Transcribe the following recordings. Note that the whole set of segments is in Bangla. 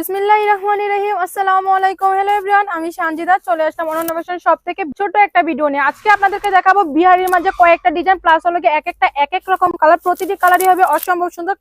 বিসমিল্লাহির রহমানির রহিম। আসসালামু আমি চলে আসলাম শপ থেকে ছোট একটা ভিডিও আজকে আপনাদেরকে দেখাবো মাঝে কয়েকটা ডিজাইন প্লাস হলো একটা এক এক রকম কালার প্রতিটি হবে অসম্ভব সুন্দর।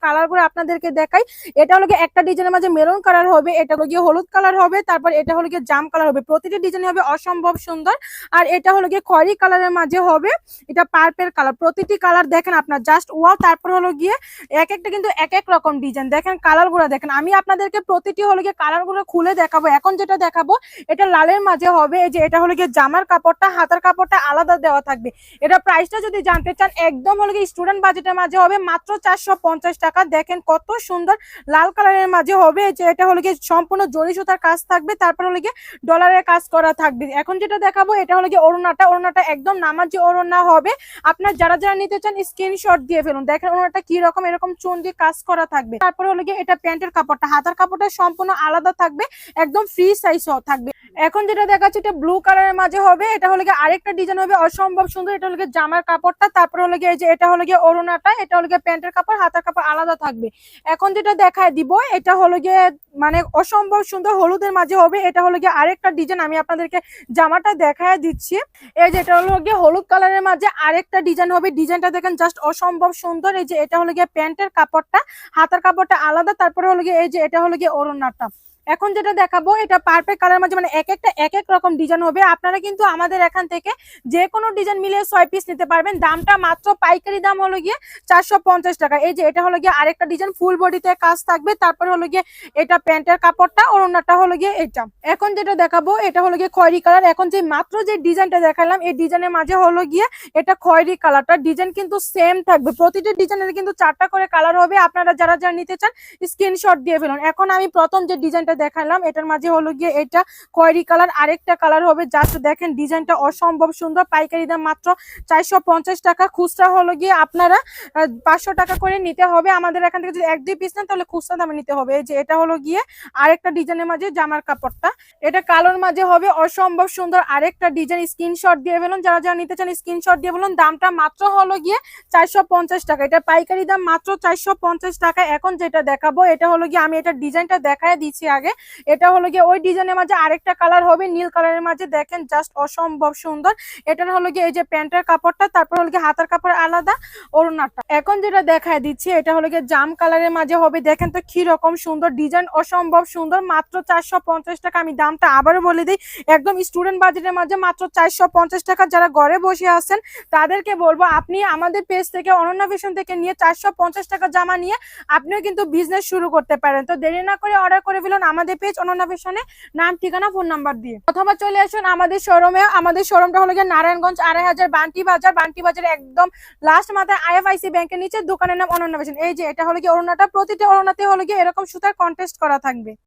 আপনাদেরকে দেখাই। এটা একটা মাঝে মেরুন কালার হবে, এটা গিয়ে হলুদ কালার হবে, তারপর এটা হলো গিয়ে জাম কালার হবে। প্রতিটি ডিজাইন হবে অসম্ভব সুন্দর। আর এটা হলো গিয়ে খয়রি কালারের মাঝে হবে, এটা পার্পেল কালার প্রতিটি কালার দেখেন আপনার জাস্ট ওয়াও তারপর হলো গিয়ে এক একটা কিন্তু এক এক রকম ডিজাইন দেখেন কালারগুলো দেখেন। আমি আপনাদেরকে প্রতিটি হলো গিয়ে কালারগুলো খুলে দেখাবো। এখন যেটা দেখাবো, এটা লালের মাঝে হবে। যে এটা হলো গিয়ে জামার কাপড়টা, হাতার কাপড়টা আলাদা দেওয়া থাকবে। এটা প্রাইসটা যদি জানতে চান, একদম হলো গিয়ে স্টুডেন্ট বাজেটের মাঝে হবে। মাত্র চারশো পঞ্চাশ টাকা। দেখেন কত সুন্দর লাল কালারের মাঝে হবে। যে এটা হলো গিয়ে সম্পূর্ণ জরি সুতার কাজ থাকবে। তারপর হলো গিয়ে ডলারের কাজ করা থাকবে। এখন যেটা দেখাবো, এটা হলো গিয়ে অরুণাটা অরুণাটা একদম নামাজি অরুণা হবে। আপনার যারা যারা নিতে চান স্ক্রিনশট দিয়ে ফেলুন। দেখেন ওনাটা কি রকম, এরকম চুন দিয়ে কাজ করা থাকবে। তারপরে হলো গিয়ে এটা প্যান্টের কাপড়টা। হাতার কাপড়টা সম্পূর্ণ আলাদা থাকবে একদম ফ্রি সাইজ থাকবে। এখন যেটা দেখাচ্ছে এটা ব্লু কালারের মাঝে হবে এটা হলো গিয়ে আরেকটা ডিজাইন হবে অসম্ভব সুন্দর এটা হলো গিয়ে জামার কাপড়টা তারপরে হলো গিয়ে যে এটা হলো গিয়ে অরুণাটা এটা হলো গিয়ে প্যান্টের কাপড় হাতার কাপড় আলাদা থাকবে এখন যেটা দেখায় দিব এটা হলো গিয়ে মানে অসম্ভব সুন্দর হলুদের মাঝে হবে এটা হলো গিয়ে আরেকটা ডিজাইন আমি আপনাদেরকে জামাটা দেখায় দিচ্ছি এই যে এটা হলো গিয়ে হলুদ কালারের মাঝে আরেকটা ডিজাইন হবে ডিজাইনটা দেখেন জাস্ট অসম্ভব সুন্দর এই যে এটা হলো গিয়ে প্যান্টের কাপড়টা হাতার কাপড়টা আলাদা তারপরে হলো গিয়ে এই যে এটা হলো গিয়ে ওড়নাটা এখন যেটা দেখাবো, এটা পারফেক্ট কালার মাঝে মানে এক একটা এক এক রকম ডিজাইন হবে। আপনারা কিন্তু আমাদের এখান থেকে যে কোনো ডিজাইন মিলিয়ে ছয় পিস নিতে পারবেন। দামটা মাত্র পাইকারি দাম হলো গিয়ে চারশো পঞ্চাশ টাকা। এই যে, এটা হলো গিয়ে আরেকটা ডিজাইন ফুল বডিতে কাজ থাকবে। তারপরে হলো গিয়ে এটা প্যান্টের কাপড়টা ওড়নাটা হলো গিয়ে এটা। এখন যেটা দেখাবো, এটা হলো গিয়ে খয়রি কালার এখন যে মাত্র যে ডিজাইনটা দেখালাম, এই ডিজাইনের মাঝে হলো গিয়ে এটা খয়েরি কালারটা ডিজাইন কিন্তু সেম থাকবে। প্রতিটি ডিজাইনের কিন্তু চারটা করে কালার হবে। আপনারা যারা যারা নিতে চান স্ক্রিনশট দিয়ে ফেলুন। এখন আমি প্রথম যে ডিজাইনটা দেখালাম। এটার মাঝে হলো গিয়ে এটা কয়রি কালার, আরেকটা কালার হবে। জাস্ট দেখেন, ডিজাইনটা অসম্ভব সুন্দর। পাইকারি দাম মাত্র চারশো পঞ্চাশ টাকা। খুচরা হলো গিয়ে আপনারা পাঁচশো টাকা করে নিতে হবে। আমাদের এখান থেকে যদি এক দুই পিস নেন, তাহলে খুচরা দামে নিতে হবে। এই যে এটা হলো গিয়ে আরেকটা ডিজাইনের মাঝে জামার কাপড়টা। এটা কালোর মাঝে হবে, অসম্ভব সুন্দর। আরেকটা ডিজাইন স্ক্রিনশট দিয়ে ফেলুন। যারা যারা নিতে চান, স্ক্রিনশট দিয়ে বলুন দামটা মাত্র হলো গিয়ে চারশো পঞ্চাশ টাকা। এটা পাইকারি দাম মাত্র চারশো পঞ্চাশ টাকা। এখন যেটা দেখাবো, এটা হলো গিয়ে আমি এটা ডিজাইনটা দেখায় দিচ্ছি আগে। এটা হলো গিয়ে ওই ডিজাইনের মাঝে আরেকটা কালার হবে, নীল কালারের মাঝে দেখেন জাস্ট অসম্ভব সুন্দর। এটার হলো গিয়ে এই যে প্যান্টের কাপড়টা, তারপর হলো গিয়ে হাতার কাপড় আলাদা, ওড়নাটা। এখন যেটা দেখায় দিচ্ছি, এটা হলো গিয়ে জাম কালারের মাঝে হবে। দেখেন তো কি রকম সুন্দর ডিজাইন, অসম্ভব সুন্দর, মাত্র চারশো পঞ্চাশ টাকা। আমি দামটা আবারও বলে দিই, একদম স্টুডেন্ট বাজেটের মাঝে মাত্র চারশো পঞ্চাশ টাকা। যারা ঘরে বসে আছেন, তাদেরকে বলব, আপনি আমাদের পেজ থেকে, অনন্য ফ্যাশন থেকে নিয়ে চারশো পঞ্চাশ টাকা জামা নিয়ে, আপনিও কিন্তু বিজনেস শুরু করতে পারেন। তো দেরি না করে অর্ডার করে ফেলুন আমাদের পেজ অনন্য ফ্যাশনে নাম, ঠিকানা ফোন নাম্বার দিয়ে। অথবা চলে আসুন আমাদের শোরুমে আমাদের শোরুমটা হলো গিয়ে নারায়ণগঞ্জ আড়াই হাজার বান্টি বাজার। বান্টি বাজার একদম লাস্ট মাথায় আইএফআইসি ব্যাংকের নিচে দোকানের নাম অনন্য ফ্যাশন এই যে, এটা হলো গিয়ে অরুণাটা। প্রতিটা অরুণাতে হলো গিয়ে এরকম সুতার কন্টেস্ট করা থাকবে।